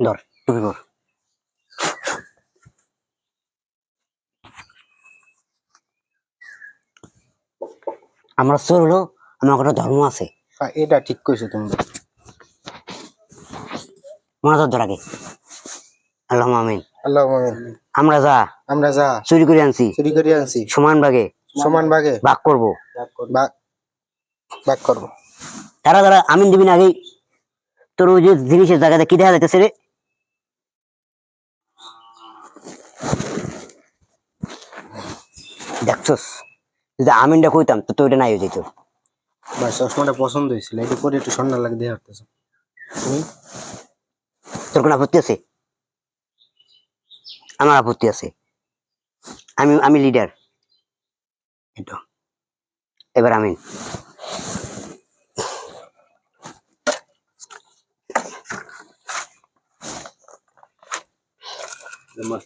ধর টুপি পর আমরা চোর হলো আমার একটা ধর্ম আছে। হ্যাঁ, এটা ঠিক কইছো তুমি। মনে ধর আগে? আল্লাহ আমিন। আল্লাহ আমিন। আমরা যা আমরা যা। চুরি করে আনছি। চুরি করে আনছি। সমান ভাগে। সমান ভাগে। ভাগ করব। ভাগ ভাগ করব। তারা তারা আমিন দিবি না আগেই তোর ওই যে জিনিসের জায়গাতে কি দেখা যাইতেছে রে? দেখছস? যদি আমিনটা কইতাম তো ওইটা নাই হয়ে যেত ভাই চশমাটা পছন্দ হয়েছিল এটা পরে একটু সন্ধ্যা লাগে দিয়ে হাঁটতেছে তোর কোনো আপত্তি আছে? আমার আপত্তি আছে। আমি আমি লিডার এবার আমিন। the most